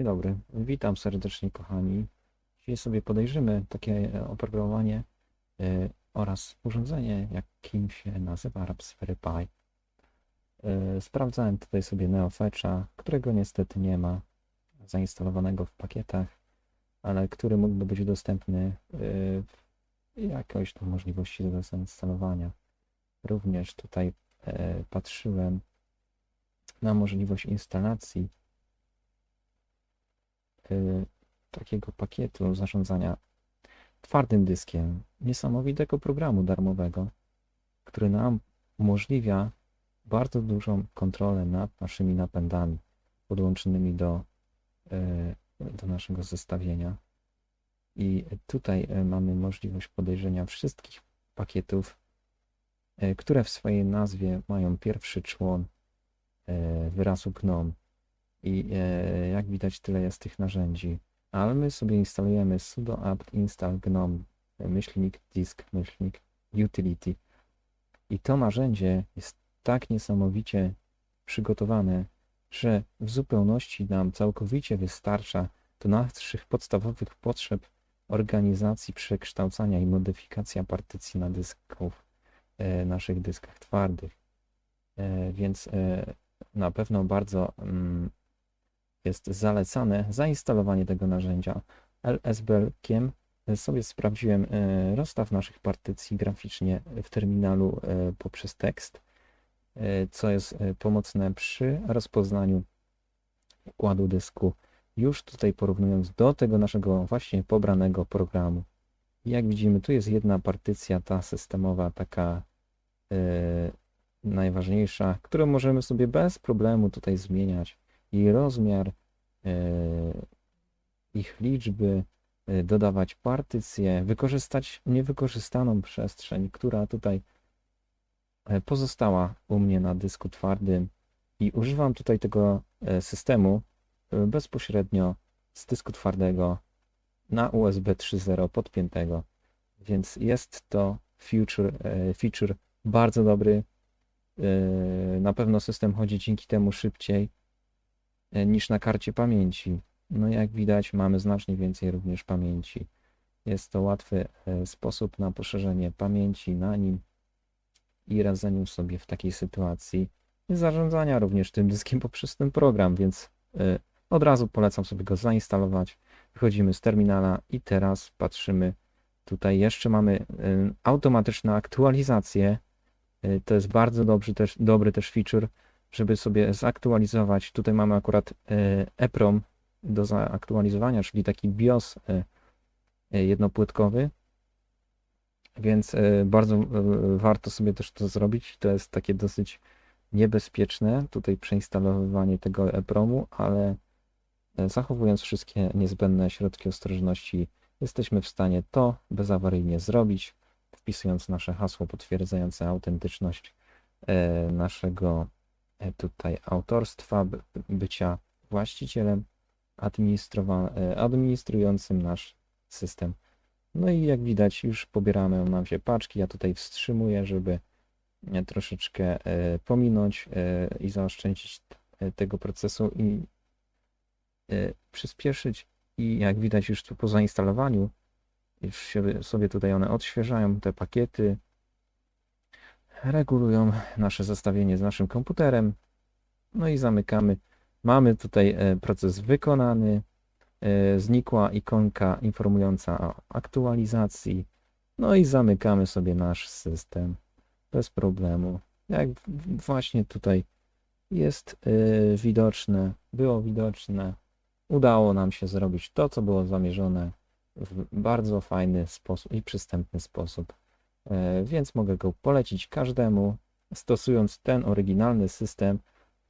Dzień dobry, witam serdecznie kochani. Dzisiaj sobie podejrzymy takie e, oprogramowanie e, oraz urządzenie, jakim się nazywa Raspberry Pi. E, Sprawdzałem tutaj sobie NeoFetcha, którego niestety nie ma zainstalowanego w pakietach, ale który mógłby być dostępny w jakoś tam możliwości do zainstalowania. Również tutaj patrzyłem na możliwość instalacji y, takiego pakietu zarządzania twardym dyskiem, niesamowitego programu darmowego, który nam umożliwia bardzo dużą kontrolę nad naszymi napędami podłączonymi do, y, do naszego zestawienia. I tutaj y, mamy możliwość podejrzenia wszystkich pakietów, które w swojej nazwie mają pierwszy człon wyrazu GNOME. I e, jak widać, tyle jest tych narzędzi. Ale my sobie instalujemy sudo apt install gnome myślnik disk myślnik utility. I to narzędzie jest tak niesamowicie przygotowane, że w zupełności nam całkowicie wystarcza do naszych podstawowych potrzeb organizacji, przekształcania i modyfikacja partycji na dysków, e, naszych dyskach twardych. E, więc e, na pewno bardzo mm, jest zalecane zainstalowanie tego narzędzia. LSBL-kiem sobie sprawdziłem e, rozstaw naszych partycji graficznie w terminalu e, poprzez tekst, e, co jest e, pomocne przy rozpoznaniu układu dysku, już tutaj porównując do tego naszego właśnie pobranego programu. Jak widzimy, tu jest jedna partycja, ta systemowa, taka e, najważniejsza, którą możemy sobie bez problemu tutaj zmieniać. Jej rozmiar, e, ich liczby, e, dodawać partycje, wykorzystać niewykorzystaną przestrzeń, która tutaj e, pozostała u mnie na dysku twardym. I używam tutaj tego systemu bezpośrednio z dysku twardego na USB 3.0 podpiętego, więc jest to feature, feature bardzo dobry. Na pewno system chodzi dzięki temu szybciej niż na karcie pamięci. No jak widać, mamy znacznie więcej również pamięci. Jest to łatwy e, sposób na poszerzenie pamięci na nim i radzeniu sobie w takiej sytuacji zarządzania również tym dyskiem poprzez ten program, więc e, od razu polecam sobie go zainstalować. Wychodzimy z terminala i teraz patrzymy. Tutaj jeszcze mamy e, automatyczne aktualizacje. E, To jest bardzo dobry też, dobry też feature, żeby sobie zaktualizować. Tutaj mamy akurat e, EPROM do zaaktualizowania, czyli taki BIOS e, e, jednopłytkowy. Więc bardzo warto sobie też to zrobić. To jest takie dosyć niebezpieczne, tutaj przeinstalowywanie tego EPROMu, ale zachowując wszystkie niezbędne środki ostrożności, jesteśmy w stanie to bezawaryjnie zrobić, wpisując nasze hasło potwierdzające autentyczność naszego tutaj autorstwa, by- bycia właścicielem, e, administrującym nasz system. No i jak widać, już pobieramy nam się paczki. Ja tutaj wstrzymuję, żeby e, troszeczkę e, pominąć i zaoszczędzić tego procesu i przyspieszyć. I jak widać, już tu po zainstalowaniu, już sobie tutaj one odświeżają te pakiety, regulują nasze zestawienie z naszym komputerem. No i zamykamy. Mamy tutaj e, proces wykonany. E, Znikła ikonka informująca o aktualizacji. No i zamykamy sobie nasz system bez problemu. Jak właśnie tutaj jest e, widoczne, było widoczne, udało nam się zrobić to, co było zamierzone w bardzo fajny sposób i przystępny sposób. E, Więc mogę go polecić każdemu, stosując ten oryginalny system.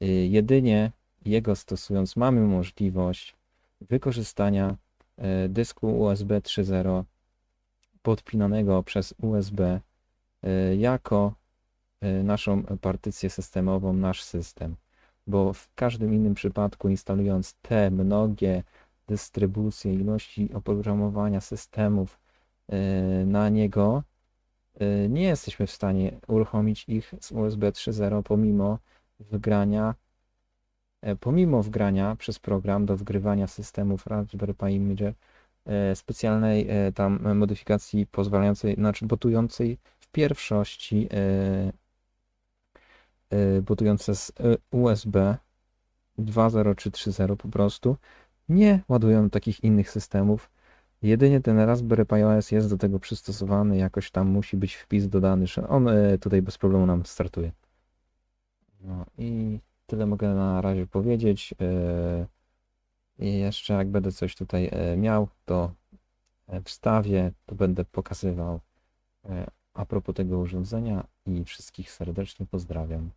e, Jedynie jego stosując mamy możliwość wykorzystania e, dysku USB 3.0 podpinanego przez USB jako naszą partycję systemową, nasz system. Bo w każdym innym przypadku instalując te mnogie dystrybucje, ilości oprogramowania systemów na niego, nie jesteśmy w stanie uruchomić ich z USB 3.0 pomimo wygrania e, pomimo wgrania przez program do wgrywania systemów Raspberry Pi Imager e, specjalnej e, tam modyfikacji pozwalającej, znaczy botującej w pierwszości e, e, botujące z USB 2.0 czy 3.0 po prostu nie ładują takich innych systemów. Jedynie ten Raspberry Pi OS jest do tego przystosowany, jakoś tam musi być wpis dodany, że on e, tutaj bez problemu nam startuje. No i tyle mogę na razie powiedzieć. E, I jeszcze jak będę coś tutaj e, miał, to wstawię, to będę pokazywał a propos tego urządzenia i wszystkich serdecznie pozdrawiam.